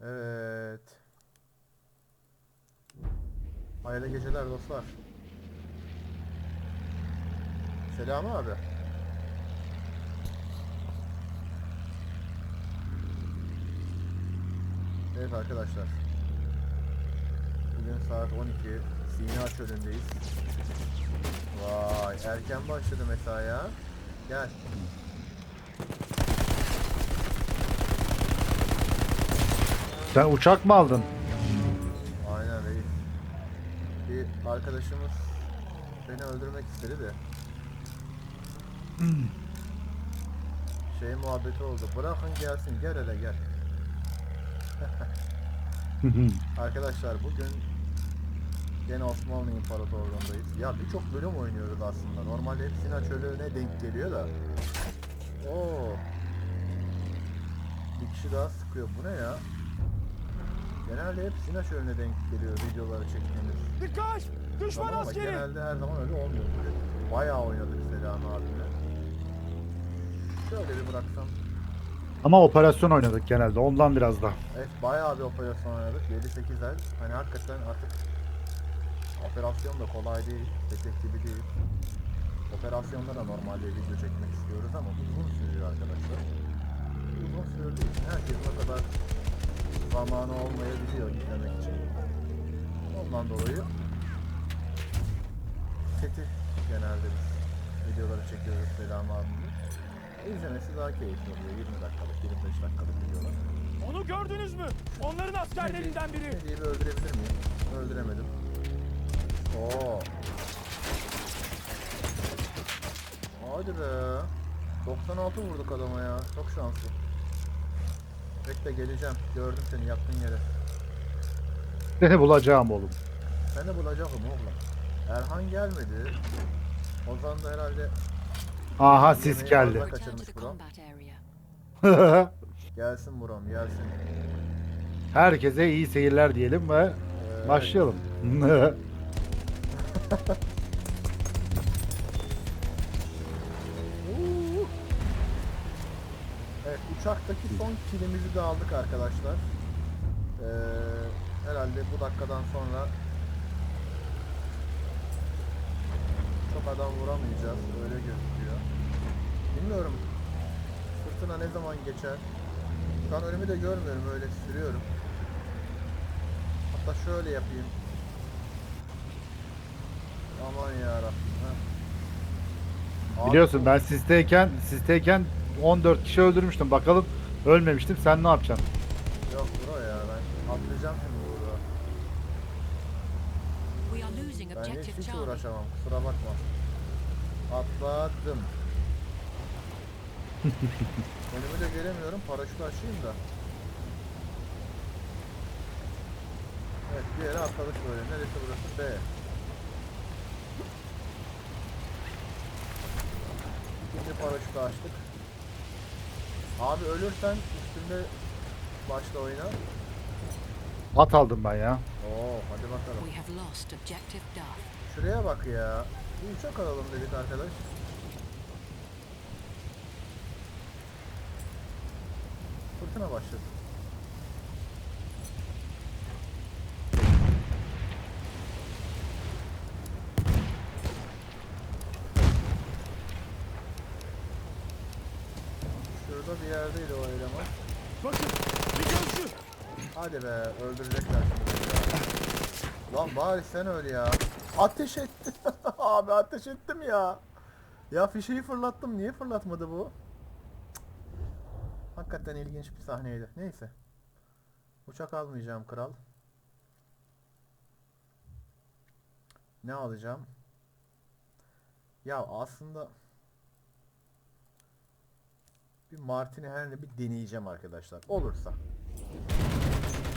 Evet. Hayırlı geceler dostlar. Selam abi. Evet arkadaşlar. Bugün saat 12. Sina çölündeyiz. Vay erken başladı mesaiye. Gel. Sen uçak mı aldın? Aynen reis. Bir arkadaşımız beni öldürmek istedi de. Şey muhabbeti oldu. Bırakın gelsin gel hele gel. Arkadaşlar bugün gene Osmanlı İmparatorluğu'ndayız. Ya birçok bölüm oynuyoruz aslında. Normalde hep Sina Çölü'ne denk geliyor da. Oo. Bir kişi daha sıkıyor. Bu ne ya? Genelde hep Sina Çölü'ne denk geliyor videoları çektiğimiz. Dikkat! Düşman Tamam ama askeri! genelde her zaman öyle olmuyor. Böyle bayağı oynadık Selami abimle. Şöyle bir bıraksam. Ama operasyon oynadık genelde ondan biraz da. Evet bayağı bir operasyon oynadık. 7-8 ay. Hani hakikaten artık operasyon da kolay değil. Tek gibi değil. Operasyonda da normalde video çekmek istiyoruz ama uzun sürüyor arkadaşlar. Uzun sürdüğü için herkes ne kadar zamanı olmayabiliyor izlemek için. Ondan dolayı seti genelde biz videoları çekiyoruz Selam abimle. İzlemesi daha keyifli oluyor. 20 dakikalık, 25 dakikalık videolar. Onu gördünüz mü? Onların askerlerinden biri. Hediyeyi öldürebilir miyim? Öldüremedim. Oo. Hadi be. 96 vurduk adama ya. Çok şanslı. Bekle geleceğim. Gördüm seni yattığın yere. Seni bulacağım oğlum. De bulacağım oğlum. Erhan gelmedi. Ozan da herhalde Aha sis yemeği geldi. kaçırmış buram. Gelsin buram gelsin. Herkese iyi seyirler diyelim ve başlayalım. Uçaktaki son kilimizi de aldık arkadaşlar. Ee, herhalde bu dakikadan sonra çok adam vuramayacağız öyle gözüküyor. Bilmiyorum fırtına ne zaman geçer. Şu an önümü de görmüyorum öyle sürüyorum. Hatta şöyle yapayım. Aman yarabbim. Abi Biliyorsun ben sisteyken sisteyken 14 kişi öldürmüştüm. Bakalım ölmemiştim. Sen ne yapacaksın? Yok bro ya ben atlayacağım şimdi burada. We are losing Ben hiç, hiç Charlie. uğraşamam kusura bakma. Atladım. Önümü de göremiyorum paraşütü açayım da. Evet bir yere atladık böyle. Neresi burası? B. İkinci paraşütü açtık. Abi ölürsen üstünde başla oyna. At aldım ben ya. Oo hadi bakalım. We have lost objective Duff. Şuraya bak ya. Bir uçak alalım dedik arkadaş. Fırtına başladı. Yerdeydi o eleman. Bakın bir gözcü. Hadi be öldürecekler şimdi. Lan bari sen öl ya. Ateş etti. Abi ateş ettim ya. Ya fişeyi fırlattım. Niye fırlatmadı bu? Cık. Hakikaten ilginç bir sahneydi. Neyse. Uçak almayacağım kral. Ne alacağım? Ya aslında bir Martini herhalde bir deneyeceğim arkadaşlar. Olursa.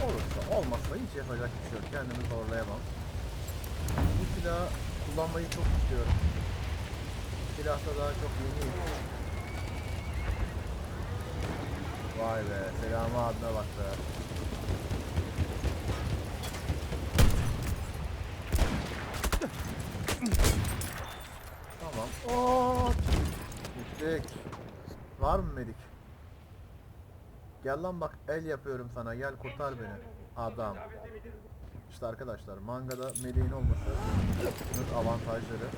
Olursa olmazsa hiç yapacak bir şey yok. Kendimi zorlayamam. Bu silahı kullanmayı çok istiyorum. Silahta daha çok yeniyim. Vay be selamı abime bak be. Tamam. Oo. Gittik. Var mı medik? Gel lan bak el yapıyorum sana gel kurtar beni. Adam. İşte arkadaşlar mangada meleğin olması avantajları.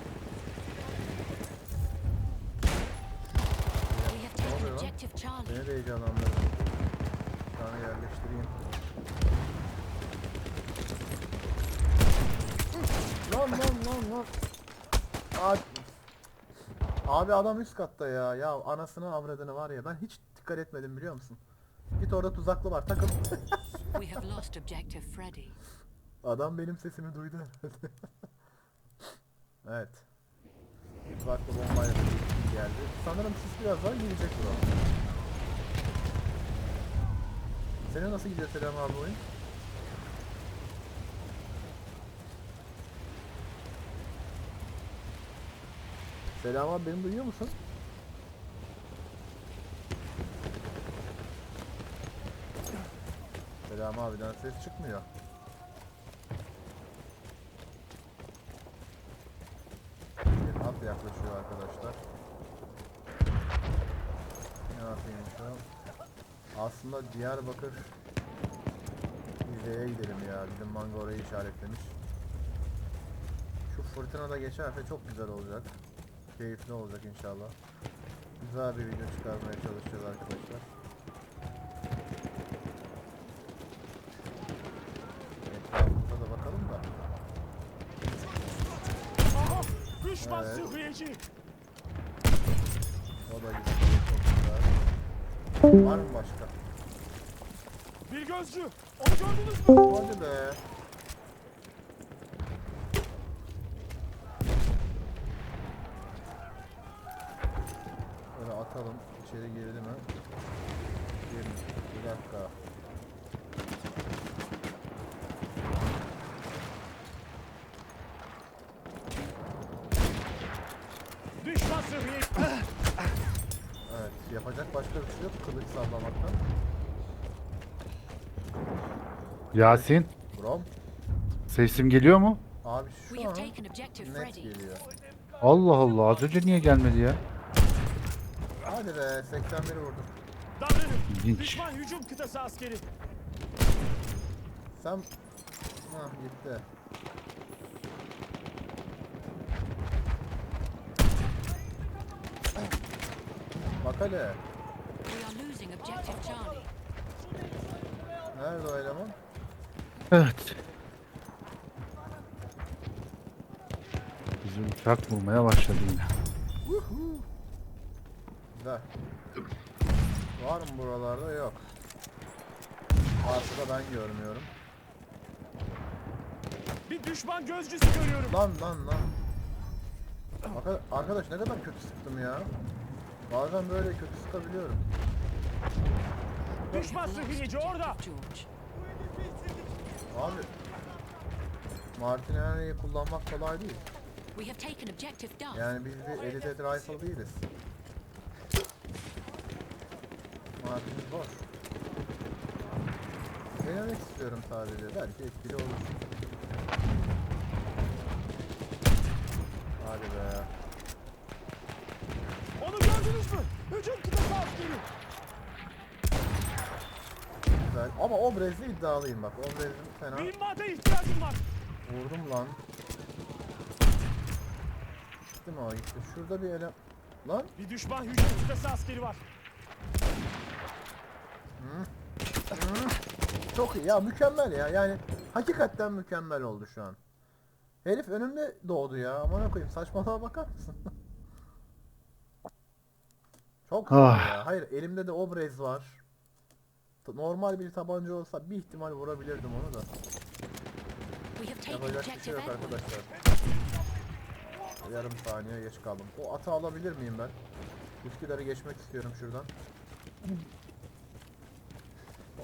Taken oluyor lan? Beni de heyecanlandırdı. Bir tane yerleştireyim. Lan lan lan lan. Abi, abi adam üst katta ya. Ya anasını avradını var ya ben hiç dikkat etmedim biliyor musun? Git orada tuzaklı var takıl. We have lost objective Freddy. Adam benim sesimi duydu. evet. Tuzaklı bombayla geldi. Sanırım sis birazdan gelecek bura. Senin nasıl gidiyor Selam abi oyun? Selam abi beni duyuyor musun? Selam abiden ses çıkmıyor. Bir at yaklaşıyor arkadaşlar. Ne yapayım şu an? Aslında Diyarbakır Rize'ye gidelim ya. Bizim manga orayı işaretlemiş. Şu fırtına da geçerse çok güzel olacak. Keyifli olacak inşallah. Güzel bir video çıkarmaya çalışacağız arkadaşlar. Etrafımıza da bakalım da. Düşman Evet. sıhhiyeci. O da güzel. Var mı başka? Bir gözcü. Onu gördünüz mü? Hadi be. Böyle atalım. İçeri girdi mi? Girmiş. Bir dakika. Düşman sıhhiyeci. Evet. Yapacak başka bir şey yok. Kılıç sallamaktan. Yasin Brom. sesim geliyor mu? Abi We şu have an taken objective net Freddy. geliyor. Allah Allah az önce niye gelmedi ya? Hadi be 81 vurdum. Davranın. İlginç. Düşman hücum kıtası askeri. Sen... Hah gitti. Bak hele. We are losing objective Charlie. Nerede o eleman? Evet. Bizim uçak vurmaya başladı yine. Güzel. Var mı buralarda? Yok. Arkada ben görmüyorum. Bir düşman gözcüsü görüyorum. Lan lan lan. Bak arkadaş ne kadar kötü sıktım ya. Bazen böyle kötü sıkabiliyorum. Düşman Oh, orada. Abi. Martin Henry'i kullanmak kolay değil. Yani biz bir elite rifle değiliz. Martin zor. Denemek istiyorum sadece. Belki etkili olur. Hadi be. Onu gördünüz mü? Hücum kıtası askeri. Güzel. Ama Obrez'de iddialıyım bak. Obrez'in fena. Mühimmata ihtiyacım var. Vurdum lan. Gitti mi o gitti. Şurada bir ele... Lan. Bir düşman hücum kıtası askeri var. Çok iyi. Ya mükemmel ya. Yani hakikaten mükemmel oldu şu an. Herif önümde doğdu ya. Aman koyayım. Saçmalığa bakar mısın? Çok zor Ah. ya. Hayır elimde de Obrez var. Normal bir tabanca olsa bir ihtimal vurabilirdim onu da. Yapacak bir şey yok arkadaşlar. Yarım saniye geç kaldım. O atı alabilir miyim ben? Üsküdar'ı geçmek istiyorum şuradan.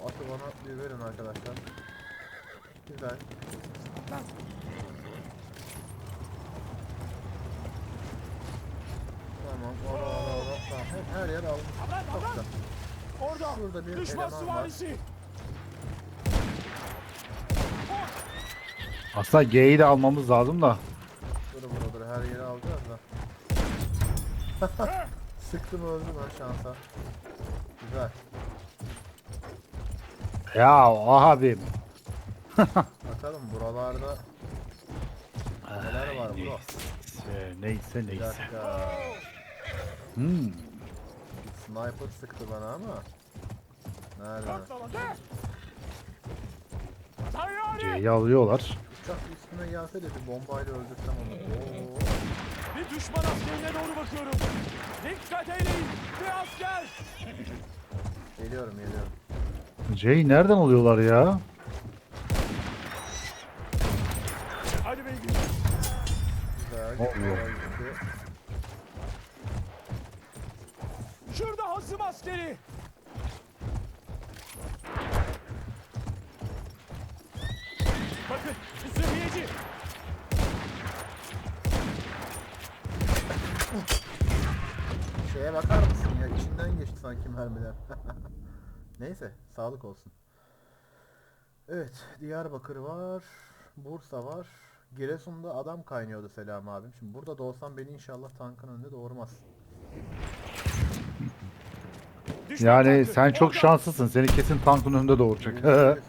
O atı bana bir verin arkadaşlar. Güzel. Tamam, ora ora ora. Tamam, her, her yer almış. Abran. güzel. Orada. Şurada bir Düşman süvarisi. Aslında G'yi de almamız lazım da. Dur dur dur her yeri alacağız da. Sıktım öldüm lan şansa. Güzel. Ya abim. Bakalım buralarda neler var bro. Neyse neyse Bir neyse. dakika. Hmm. Bir sniper sıktı bana ama. Nerede? Patladı. Tayyare. C'yi alıyorlar. Uçak üstüme gelse de bir bombayla öldürsem onu. Oo. Bir düşman askerine doğru bakıyorum. Dikkat eyleyin. Bir asker. Geliyorum geliyorum. C'yi nereden alıyorlar ya? Hadi güzel. Şurada hasım askeri. Bakın bir sıhhiyeci. Şeye bakar mısın ya? İçinden geçti sanki mermiler. Neyse, sağlık olsun. Evet, Diyarbakır var, Bursa var. Giresun'da adam kaynıyordu Selam abim. Şimdi burada da olsam beni inşallah tankın önünde doğurmaz. Yani sen çok şanslısın. Seni kesin tankın önünde doğuracak.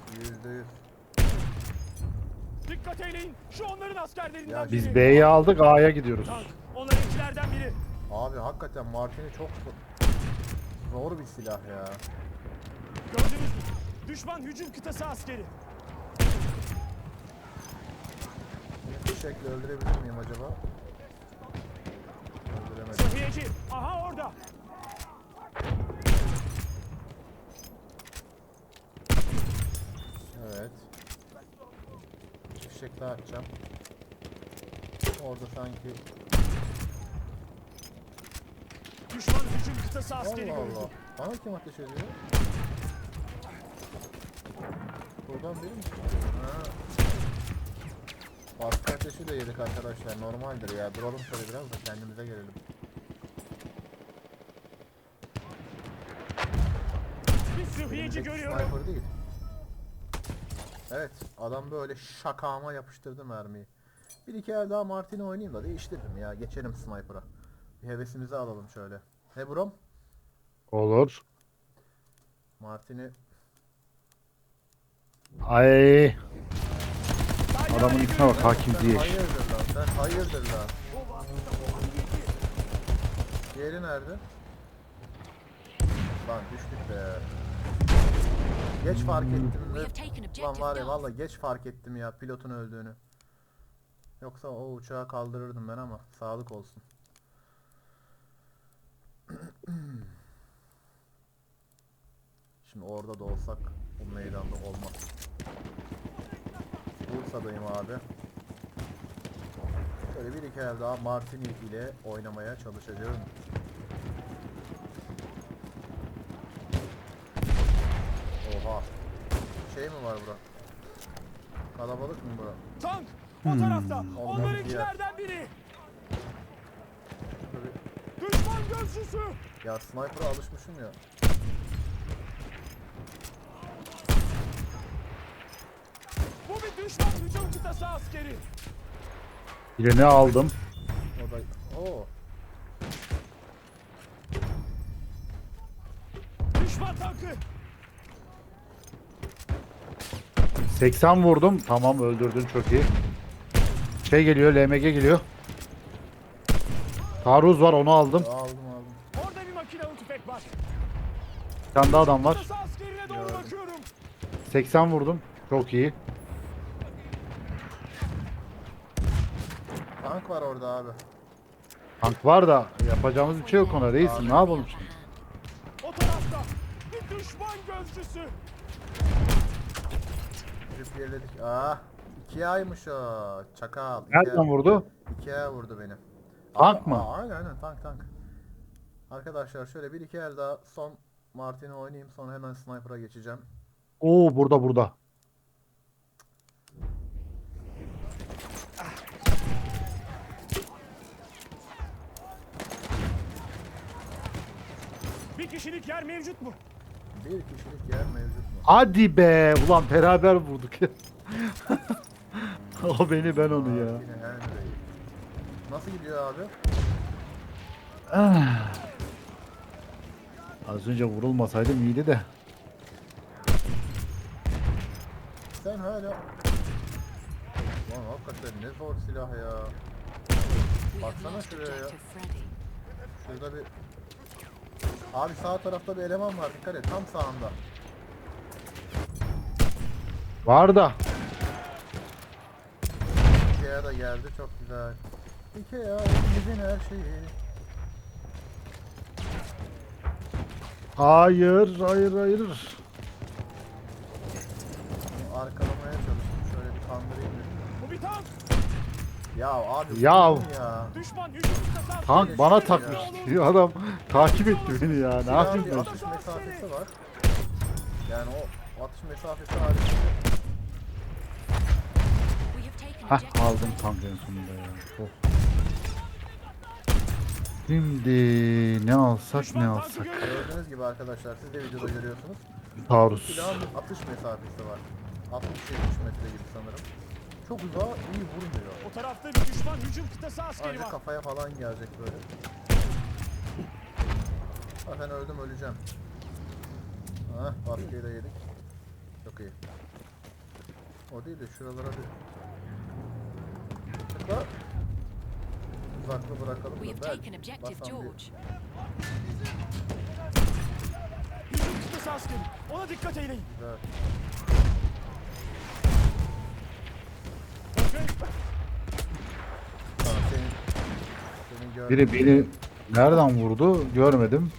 Dikkat eyleyin. Şu onların askerlerinden Ya biri. Biz B'yi aldık A'ya gidiyoruz. Tank. Onlarınkilerden biri. Abi hakikaten Martini çok zor bir silah ya. Gördünüz mü? Düşman hücum kıtası askeri. Bir şekilde öldürebilir miyim acaba? Öldüremedim. Sıhhiyeci. Aha orada. Evet. Bir fişek daha atacağım. Orada sanki... Düşman hücum kıtası askeri Allah. Allah. Bana kim ateş ediyor? Buradan biri mi? Ha. Baskı ateşi de yedik arkadaşlar. Normaldir ya. Duralım şöyle biraz da kendimize gelelim. Bir sıhhiyeci görüyorum. Sniper değil. Evet. Adam böyle şakama yapıştırdı mermiyi. Bir iki el daha Martini oynayayım da değiştiririm ya. Geçelim sniper'a. Bir hevesimizi alalım şöyle. He brom? Olur. Martini Ay. Adamın içine bak hakim diye. hayırdır lan? Sen hayırdır lan? Diğeri nerede? Lan düştük be. Geç fark ettim de. Lan var ya valla geç fark ettim ya pilotun öldüğünü. Yoksa o uçağı kaldırırdım ben ama sağlık olsun. Şimdi orada da olsak bu meydanda olmaz. Bursa'dayım abi. Şöyle bir iki el daha Martini ile oynamaya çalışacağım. Oha. Şey mi var bura? Kalabalık mı bura? Tank. O tarafta. Ondan Onlarınkilerden biri. Düşman gözcüsü. Ya sniper'a alışmışım ya. Bu bir düşman hücum kıtası askeri. Birini aldım. O da... Oo. Düşman tankı. 80 vurdum. Tamam öldürdün çok iyi. Şey geliyor LMG geliyor. Taarruz var onu aldım. Aldım aldım. Orada bir makinalı tüfek var. Bir tane daha adam var. Kıtası askerine doğru Gördüm. bakıyorum. 80 vurdum. Çok iyi. Tank var orada abi. Tank var da yapacağımız bir şey yok ona reisim. Ne yapalım şimdi? O tarafta. Bir düşman gözcüsü. Trip yerledik. Ah. İkiye aymış o. Çakal. Nereden vurdu? İkiye vurdu beni. Tank Aa, mı? aa, aynen aynen tank tank. Arkadaşlar şöyle bir iki el daha son Martin'i oynayayım sonra hemen sniper'a geçeceğim. Oo burada burada. Bir kişilik yer mevcut mu? Bir kişilik yer mevcut mu? Hadi be. Ulan beraber vurduk ya. o beni ben onu ya. Henry. Nasıl gidiyor abi? Ah. Az önce vurulmasaydım iyiydi de. Sen hala... Lan hakikaten ne zor silah ya. Baksana şuraya ya. Şurada bir... Abi sağ tarafta bir eleman var dikkat et tam sağında. Var da. Ikea da geldi çok güzel. Ikea evimizin her şeyi. Hayır, hayır, hayır. Arkalamaya çalıştım şöyle bir kandırayım dedim. Bu bir tank. Ya abi Ya. ya. Düşman hücum kıtası Tank bana takmış. Ya adam takip etti beni ya. Ne Silahın yapayım ben? atış mesafesi var. Yani o atış mesafesi haricinde Hah aldım tank en sonunda ya. Oh. Şimdi ne alsak ne alsak. gördüğünüz gibi arkadaşlar siz de videoda görüyorsunuz. Taurus. Silahın atış mesafesi var. 60-70 metre gibi sanırım. Çok uzağa iyi vurmuyor. O tarafta bir düşman hücum kıtası askeri Ancak var. kafaya falan gelecek böyle. Zaten öldüm öleceğim. Hah baskıyı da yedik. Çok iyi. O değil de şuralara bir... Tıkla. Uzaklı bırakalım da objective basan bir-. Hücum kıtası askeri. Ona dikkat eyleyin. Güzel. Bakın. Tamam senin... Biri beni nereden vurdu görmedim.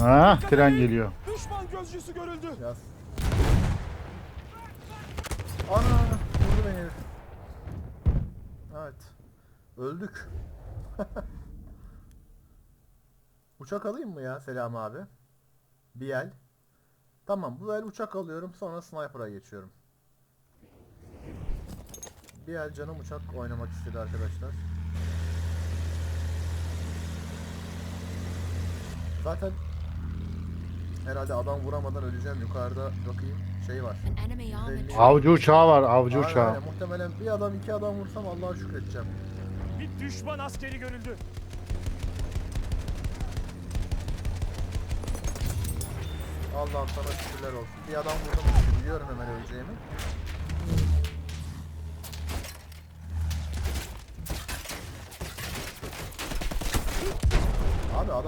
Ha tren geliyor. Düşman gözcüsü görüldü. Yaz. Ana vurdu beni herif. Evet. Öldük. uçak alayım mı ya Selam abi? Bir el. Tamam bu el uçak alıyorum sonra sniper'a geçiyorum. Bir el canım uçak oynamak istedi arkadaşlar. Zaten herhalde adam vuramadan öleceğim yukarıda bakayım şey var. Avcı uçağı var avcı Aynen uçağı. öyle. Muhtemelen bir adam iki adam vursam Allah'a şükredeceğim. Bir düşman askeri görüldü. Allah'ım sana şükürler olsun. Bir adam vurdum biliyorum hemen öleceğimi.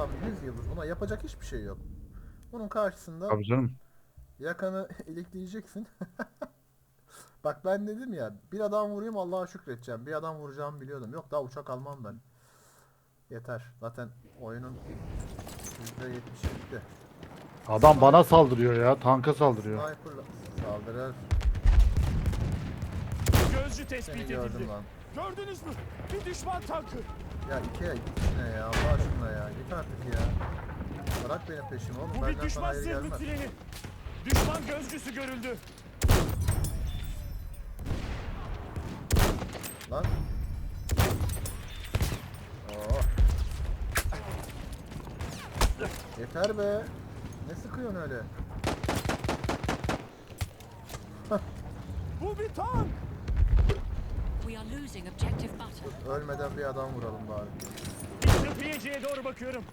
Adam 100 yıldız. Buna yapacak hiçbir şey yok. Bunun karşısında Tabii canım. yakanı ilikleyeceksin. Bak ben dedim ya bir adam vurayım Allah'a şükredeceğim. Bir adam vuracağımı biliyordum. Yok daha uçak almam ben. Yeter. Zaten oyunun %70'i bitti. Adam bana saldırıyor ya. Tanka saldırıyor. Sniper'la saldırır. Gözcü tespit Seni edildi. gördüm lan. Gördünüz mü? Bir düşman tankı. Ya Ikea git işine ya Allah aşkına ya. Git artık ya. Bırak benim peşimi oğlum. Bu Benden bir sana düşman hayır zırhlı gelmez. treni. Düşman gözcüsü görüldü. Lan. Oh. Yeter be. Ne sıkıyorsun öyle? Bu bir tank. We are losing objective butter. Ölmeden bir adam vuralım bari. Sıhhiyeciye doğru bakıyorum.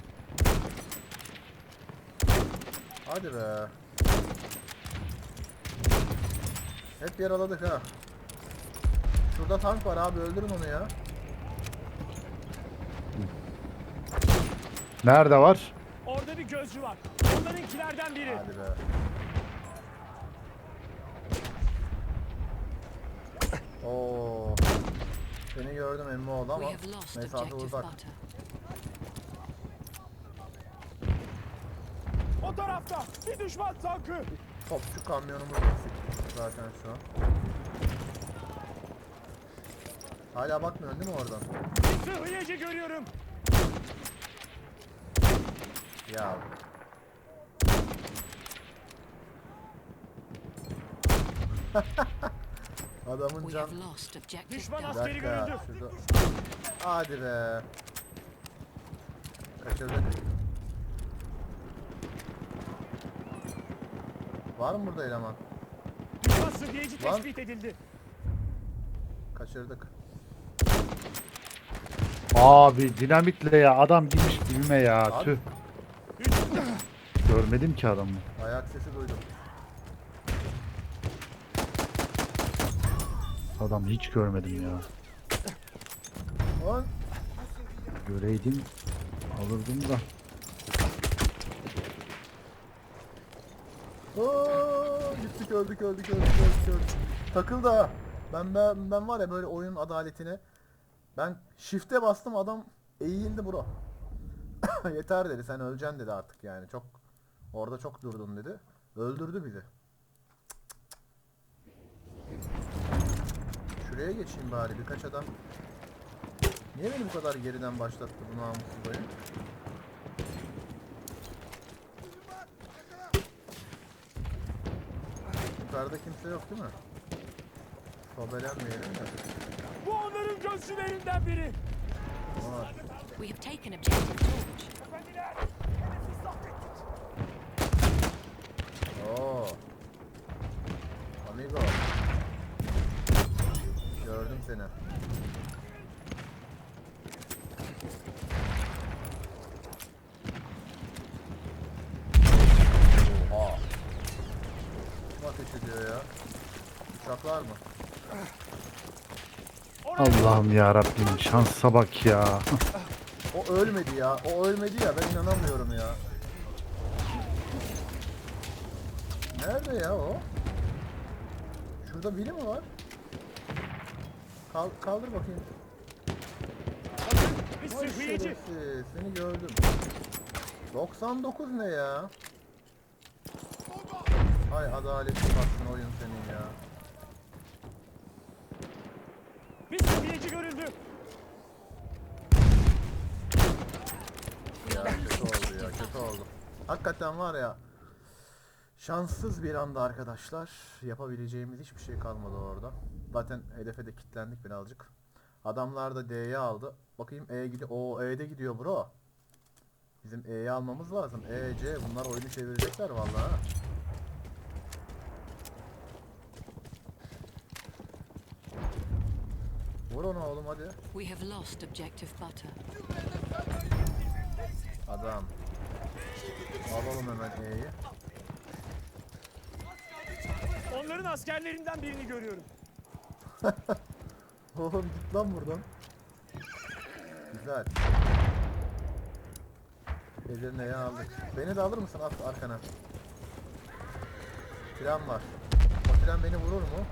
Hadi be. Hep yaraladık ha. Şurada tank var abi öldürün onu ya. Nerede var? Orada bir gözcü var. Onlarınkilerden biri. Hadi be. Oo. Seni gördüm emmi oldu ama mesafe uzak. O tarafta bir düşman tankı. Topçu kamyonumuz eksik zaten şu an. Hala bakmıyorsun değil mi oradan? Sıhhiyeci görüyorum. Ya. Adamın We can... lost objective Düşman askeri görüldü. şurada. Hadi be. Kaçırdık. Var mı burada eleman? Düşman Lan. tespit edildi. Kaçırdık. Abi dinamitle ya adam girmiş dibime ya. Abi. Tüh. Görmedim ki adamı. Ayak sesi duydum. Adam hiç görmedim ya. Lan Göreydim alırdım da. Aa, gittik öldük öldük öldük öldük öldük. Takıldı ha. Ben, ben ben var ya böyle oyun adaletine. Ben shift'e bastım adam eğildi bro. Yeter dedi sen öleceksin dedi artık yani çok orada çok durdun dedi. Öldürdü bizi. Şuraya geçeyim bari birkaç adam. Niye beni bu kadar geriden başlattı bu namussuz oyun? Yukarıda kimse yok değil mi? Sobelenmeyelim de. Bu onların gözcülerinden biri. Var. We have taken objective seni. Oha. Kim ateş ediyor ya? Uçaklar mı? Allah'ım ya Rabbim şansa bak ya. O ölmedi ya. O ölmedi ya. Ben inanamıyorum ya. Nerede ya o? Şurada biri mi var? Kal kaldır bakayım. Vay şerefsiz, Seni gördüm. 99 ne ya? Ay adaletli baksın oyun senin ya. Bir sürükleyici görüldü. Ya kötü oldu ya kötü oldu. Hakikaten var ya şanssız bir anda arkadaşlar. Yapabileceğimiz hiçbir şey kalmadı orada. Zaten hedefe de kilitlendik birazcık. Adamlar da D'ye aldı. Bakayım E gidiyor. Oo E'de gidiyor bro. Bizim E'yi almamız lazım. E, C bunlar oyunu çevirecekler vallahi. Vur onu oğlum hadi. We have lost objective butter. Adam. Alalım hemen E'yi. Onların askerlerinden birini görüyorum. Oğlum git lan buradan. Güzel. Edirne'yi aldık. Beni de alır mısın at arkana? Tren var. O tren beni vurur mu?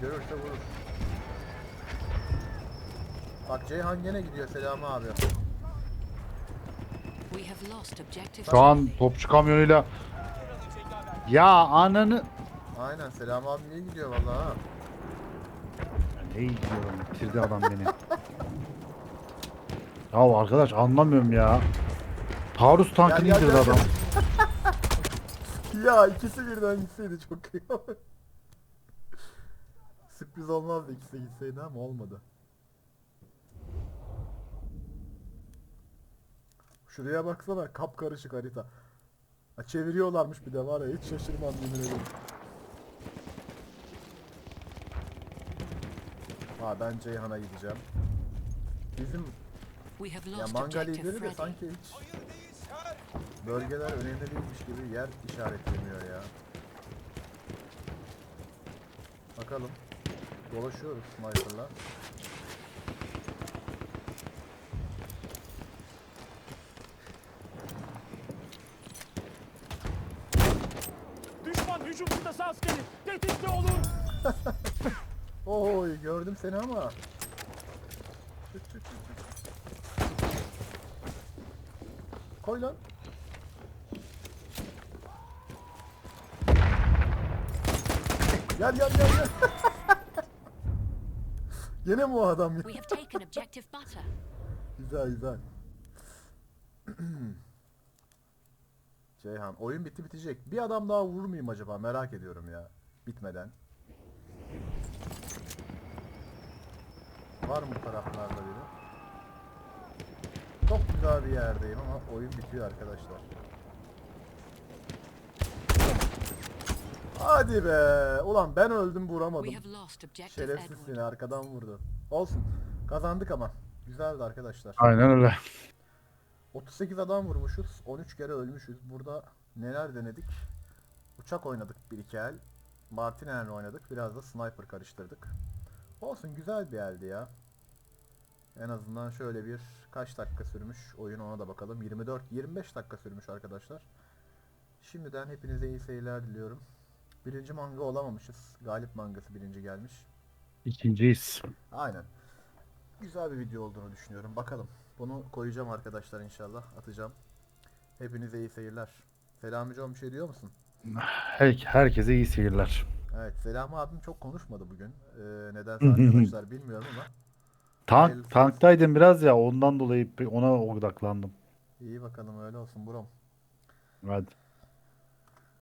Görürse vurur. Bak Ceyhan gene gidiyor Selami abi. Şu an topçu kamyonuyla ya ananı Aynen Selami abi niye gidiyor vallahi ha? ne diyorum bitirdi adam beni. Ya arkadaş anlamıyorum ya. Taarruz tankını Gel, gel, indirdi gel, adam. ya ikisi birden gitseydi çok iyi. Sürpriz olmazdı ikisi gitseydi ama olmadı. Şuraya baksana kapkarışık harita. Ha, çeviriyorlarmış bir de var ya hiç şaşırmam yemin ederim. Ha ben Ceyhan'a gideceğim. Bizim ya manga lideri de sanki hiç bölgeler önemli değilmiş gibi yer işaretlemiyor ya. Bakalım. Dolaşıyoruz sniper'la. Düşman hücum kıtası askeri. Tetikte olun. Oy gördüm seni ama. Çık, çık, çık, çık. Koy lan. Gel gel gel gel. Gene mi o adam ya? Güzel güzel. Ceyhan oyun bitti bitecek. Bir adam daha vurur muyum acaba merak ediyorum ya. Bitmeden. Var mı taraflarda biri? Çok güzel bir yerdeyim ama oyun bitiyor arkadaşlar. Hadi be. Ulan ben öldüm vuramadım. Şerefsiz seni arkadan vurdu. Olsun. Kazandık ama. Güzeldi arkadaşlar. Aynen öyle. 38 adam vurmuşuz. 13 kere ölmüşüz. Burada neler denedik? Uçak oynadık bir iki el. Martinelli oynadık. Biraz da sniper karıştırdık. Olsun güzel bir eldi ya. En azından şöyle bir kaç dakika sürmüş oyun ona da bakalım. 24 25 dakika sürmüş arkadaşlar. Şimdiden hepinize iyi seyirler diliyorum. Birinci manga olamamışız. Galip mangası birinci gelmiş. İkinciyiz. Aynen. Güzel bir video olduğunu düşünüyorum. Bakalım. Bunu koyacağım arkadaşlar inşallah. Atacağım. Hepinize iyi seyirler. Selami Can bir şey diyor musun? Her, herkese iyi seyirler. Evet Selami abim çok konuşmadı bugün. Ee, nedense arkadaşlar bilmiyorum ama. Tank, tanktaydım biraz ya ondan dolayı ona odaklandım. İyi bakalım öyle olsun Buram. Hadi.